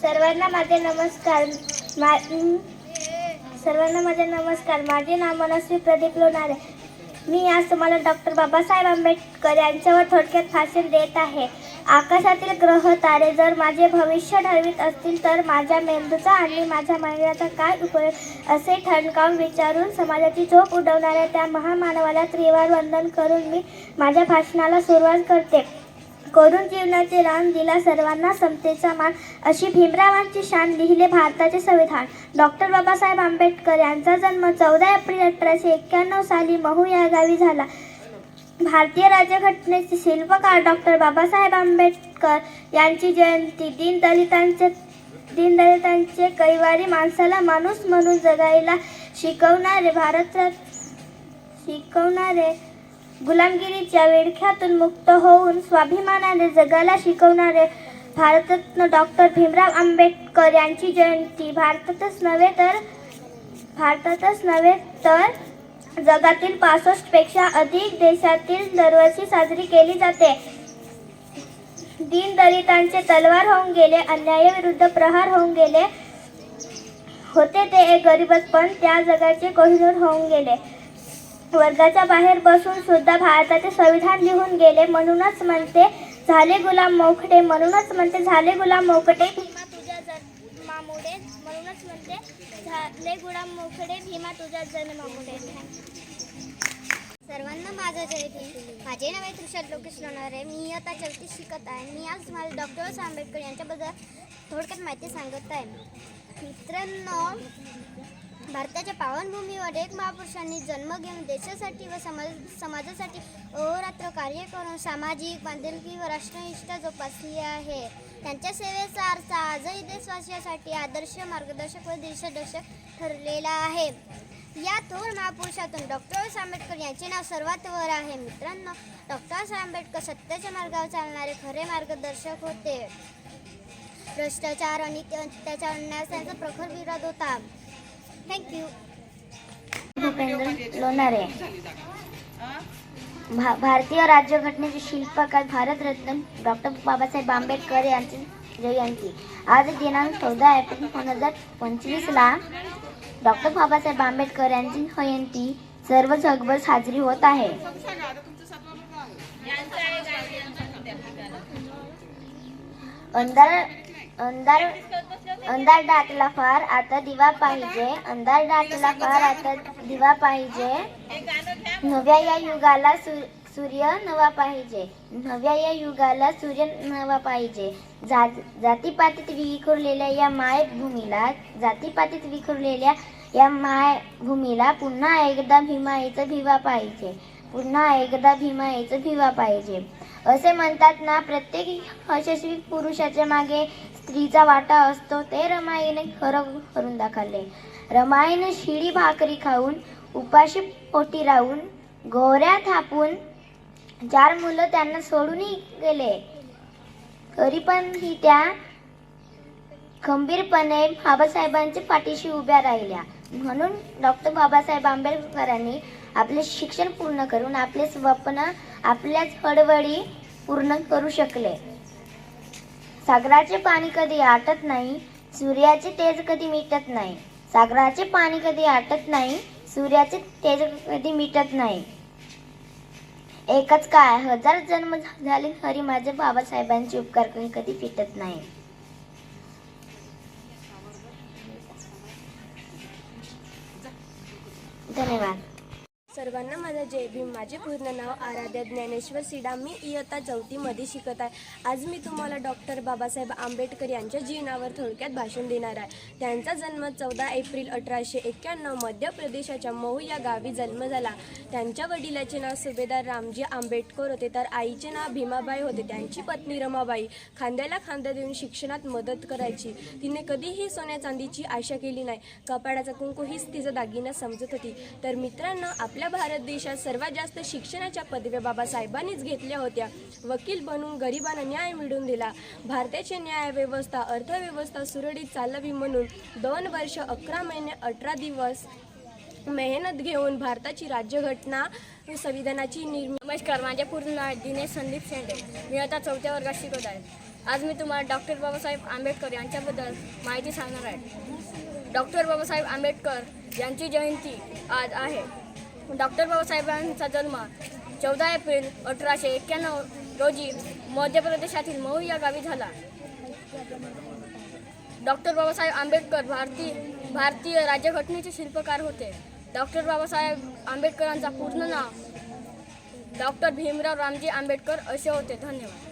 सर्वांना माझे नमस्कार. मा सर्वांना माझे नमस्कार. माझे नाव मनस्वी प्रदीप लोणारे. मी आज तुम्हाला डॉक्टर बाबासाहेब आंबेडकर यांच्यावर थोडक्यात भाषण देत आहे. आकाशातील ग्रह तारे जर माझे भविष्य ठरवित असतील तर माझ्या मेंदूचा आणि माझ्या मंडळाचा काय उपयोग? असे ठणकावून विचारून समाजाची झोप उडवणाऱ्या त्या महामानवाला त्रिवार वंदन करून मी माझ्या भाषणाला सुरुवात करते. करून जीवनाचे रान दिला सर्वांना समतेचा मान. अशी भीमरावांची शान लिहिले भारताचे संविधान. डॉक्टर बाबासाहेब आंबेडकर यांचा जन्म चौदा एप्रिल अठराशे एक्क्याण्णव साली महू या गावी झाला. भारतीय राज्यघटनेचे शिल्पकार डॉक्टर बाबासाहेब आंबेडकर यांची जयंती दीनदलितांचे दीनदलितांचे कैवारी माणसाला माणूस म्हणून जगायला शिकवणारे भारतात शिकवणारे गुलामगिरीच्या विळख्यातून मुक्त होऊन स्वाभिमानाने जगाला शिकवणारे भारतरत्न डॉक्टर भीमराव आंबेडकर यांची जयंती. भारतातच नव्हे तर भारतातच नव्हे तर जगातील पासष्टपेक्षा अधिक देशातील दरवर्षी साजरी केली जाते. दीनदलितांचे तलवार होऊन गेले अन्यायाविरुद्ध प्रहार होऊन गेले होते ते एक गरीबच पण त्या जगाचे कोहिनूर होऊन गेले. वर्गाच्या बाहेर बसून सुद्धा भारताचे संविधान लिहून गेले. म्हणूनच म्हणते झाले गुलाम मोखटे म्हणूनच म्हणते झाले गुलाम मोखटे भीमा तुझ्या जन्मामुळे. म्हणूनच म्हणते झाले गुलाम मोखडे भीमा तुझ्या जन्मामुळे. सर्वांना माझं जय भीम. माझे नाव आहे तुषार लोकेश लोणारे. मी आता चौथी शिकत आहे. मी आज तुम्हाला डॉक्टर बाबासाहेब आंबेडकर यांच्याबद्दल थोडक्यात माहिती सांगत आहे. मित्रांनो भारताच्या पावनभूमीवर एक महापुरुषांनी जन्म घेऊन देशासाठी व समाज समाजासाठी अहोरात्र कार्य करून सामाजिक बांधिलकी व राष्ट्रनिष्ठा जोपासली आहे. त्यांच्या सेवेचा अर्थ आजही देशवासियासाठी आदर्श मार्गदर्शक व दिशादर्शक ठरलेला आहे. या थोर महापुरुषातून डॉक्टर आंबेडकर यांचे नाव सर्वात वर आहे. मित्रांनो डॉक्टर आंबेडकर सत्याच्या मार्गावर चालणारे खरे मार्गदर्शक होते. भ्रष्टाचार आणि त्याच्या अन्यास त्यांचा प्रखर विरोध होता. Thank you Bhupendra Lonare. भा भारतीय राज्यघटनेचे शिल्पकार भारतरत्न डॉक्टर बाबासाहेब आंबेडकर यांची जयंती. आज दिनांक चौदा एप्रिल दोन हजार पंचवीसला डॉक्टर बाबासाहेब आंबेडकर यांची जयंती सर्व जगभर साजरी होत आहे. अंधार अंधार अंधार दाटला फार आता दिवा पाहिजे. अंधार दाटला फार आता दिवा पाहिजे. नव्या या युगाला सूर्य नवा पाहिजे. नव्या या युगाला सूर्य नवा पाहिजे. जा- जातीपातीत विखुरलेल्या या मायभूमीला जातीपातीत विखुरलेल्या या मायभूमीला पुन्हा एकदा भीमाईचं भिवा पाहिजे. पुन्हा एकदा भीमाईचं भिवा पाहिजे. असे म्हणतात ना प्रत्येक यशस्वी पुरुषाच्या मागे स्त्रीचा वाटा असतो. ते रमाईने खरं करून दाखवले. रमाईने शिळी भाकरी खाऊन उपाशी पोटी राहून गोऱ्या थापून चार मुलं त्यांना सोडूनही गेले. तरी पण ही त्या खंबीरपणे बाबासाहेबांच्या पाठीशी उभ्या राहिल्या. म्हणून डॉक्टर बाबासाहेब आंबेडकरांनी आपले शिक्षण पूर्ण करून आपले स्वप्न आपल्याच हडवडी पूर्ण करू शकले. सागराचे पाणी कधी आटत नाही सूर्याचे तेज कधी मिटत नाही. सागराचे पाणी कधी आटत नाही सूर्याचे तेज कधी मिटत नाही. एकच काय हजार जन्म झाले तरी माझ्या बाबासाहेबांचे उपकार कधी कधी फिटत नाही. धन्यवाद. सर्वांना माझा जय भीम. माझे पूर्ण नाव आराध्या ज्ञानेश्वर सिडा. मी इयत्ता चौथीमध्ये शिकत आहे. आज मी तुम्हाला डॉक्टर बाबासाहेब आंबेडकर यांच्या जीवनावर थोडक्यात भाषण देणार आहे. त्यांचा जन्म चौदा एप्रिल अठराशे एक्क्याण्णव मध्य प्रदेशाच्या मऊ या गावी जन्म झाला. त्यांच्या वडिलाचे नाव सुभेदार रामजी आंबेडकर होते. तर आईचे नाव भीमाबाई होते. त्यांची पत्नी रमाबाई खांद्याला खांदा देऊन शिक्षणात मदत करायची. तिने कधीही सोन्या चांदीची आशा केली नाही. कपाडाचा कुंकू हीच तिचा दागिना समजत होती. तर मित्रांनो आपल्या भारत देशात सर्वात जास्त शिक्षणाच्या पदव्या बाबासाहेबांनीच घेतल्या होत्या. वकील बनून गरिबांना न्याय मिळवून दिला. भारताची न्यायव्यवस्था अर्थव्यवस्था सुरळीत चालवी म्हणून दोन वर्ष अकरा महिने अठरा दिवस मेहनत घेऊन भारताची राज्यघटना संविधानाची निर्मिती नमस्कार माझे पूर्ण नाव दिनेश संदीप शेंडे. मी आता चौथ्या वर्गात शिकवत आहे. आज मी तुम्हाला डॉक्टर बाबासाहेब आंबेडकर यांच्याबद्दल माहिती सांगणार आहे. डॉक्टर बाबासाहेब आंबेडकर यांची जयंती आज आहे. डॉक्टर बाबासाहेबांचा जन्म चौदा एप्रिल अठराशे एक्क्याण्णव रोजी मध्य प्रदेशातील मऊ या गावी झाला. डॉक्टर बाबासाहेब आंबेडकर भारतीय भारतीय राज्यघटनेचे शिल्पकार होते. डॉक्टर बाबासाहेब आंबेडकरांचा पूर्ण नाव डॉक्टर भीमराव रामजी आंबेडकर असे होते. धन्यवाद.